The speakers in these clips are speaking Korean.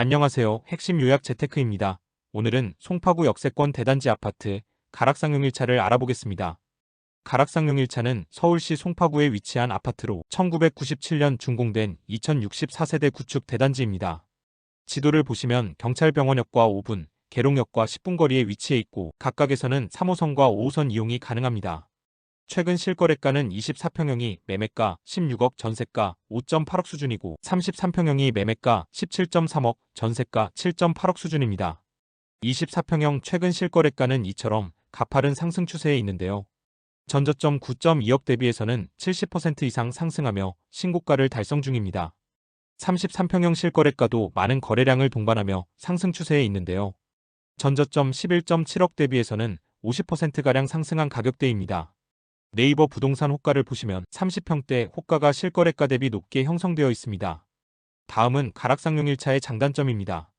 안녕하세요. 핵심 요약 재테크입니다. 오늘은 송파구 역세권 대단지 아파트 가락상용 1차를 알아보겠습니다. 가락상용 1차는 서울시 송파구에 위치한 아파트로 1997년 준공된 2064세대 구축 대단지입니다. 지도를 보시면 경찰병원역과 5분, 계룡역과 10분 거리에 위치해 있고 각각에서는 3호선과 5호선 이용이 가능합니다. 최근 실거래가는 24평형이 매매가 16억 전세가 5.8억 수준이고 33평형이 매매가 17.3억 전세가 7.8억 수준입니다. 24평형 최근 실거래가는 이처럼 가파른 상승 추세에 있는데요. 전저점 9.2억 대비해서는 70% 이상 상승하며 신고가를 달성 중입니다. 33평형 실거래가도 많은 거래량을 동반하며 상승 추세에 있는데요. 전저점 11.7억 대비해서는 50%가량 상승한 가격대입니다. 네이버 부동산 호가를 보시면 30평대 호가가 실거래가 대비 높게 형성되어 있습니다. 다음은 가락상용 1차의 장단점입니다.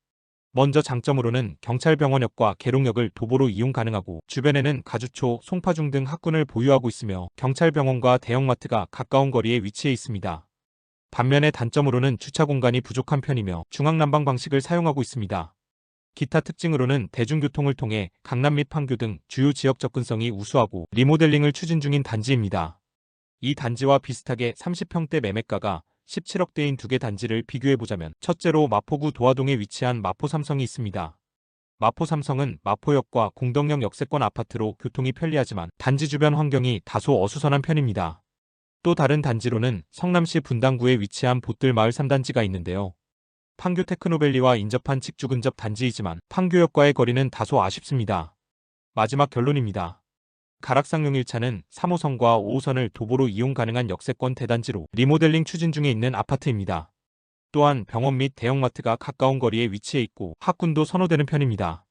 먼저 장점으로는 경찰병원역과 계룡역을 도보로 이용 가능하고 주변에는 가주초, 송파중 등 학군을 보유하고 있으며 경찰병원과 대형마트가 가까운 거리에 위치해 있습니다. 반면에 단점으로는 주차 공간이 부족한 편이며 중앙난방 방식을 사용하고 있습니다. 기타 특징으로는 대중교통을 통해 강남 및 판교 등 주요 지역 접근성이 우수하고 리모델링을 추진 중인 단지입니다. 이 단지와 비슷하게 30평대 매매가가 17억대인 두 개 단지를 비교해보자면 첫째로 마포구 도화동에 위치한 마포삼성이 있습니다. 마포삼성은 마포역과 공덕역 역세권 아파트로 교통이 편리하지만 단지 주변 환경이 다소 어수선한 편입니다. 또 다른 단지로는 성남시 분당구에 위치한 보뜰마을 3단지가 있는데요. 판교 테크노밸리와 인접한 직주 근접 단지이지만 판교역과의 거리는 다소 아쉽습니다. 마지막 결론입니다. 가락상용 1차는 3호선과 5호선을 도보로 이용 가능한 역세권 대단지로 리모델링 추진 중에 있는 아파트입니다. 또한 병원 및 대형마트가 가까운 거리에 위치해 있고 학군도 선호되는 편입니다.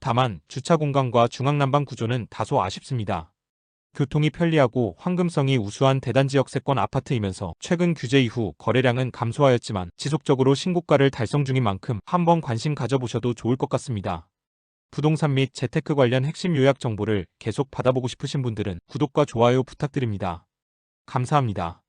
다만 주차 공간과 중앙난방 구조는 다소 아쉽습니다. 교통이 편리하고 황금성이 우수한 대단지 역 세권 아파트이면서 최근 규제 이후 거래량은 감소하였지만 지속적으로 신고가를 달성 중인 만큼 한번 관심 가져보셔도 좋을 것 같습니다. 부동산 및 재테크 관련 핵심 요약 정보를 계속 받아보고 싶으신 분들은 구독과 좋아요 부탁드립니다. 감사합니다.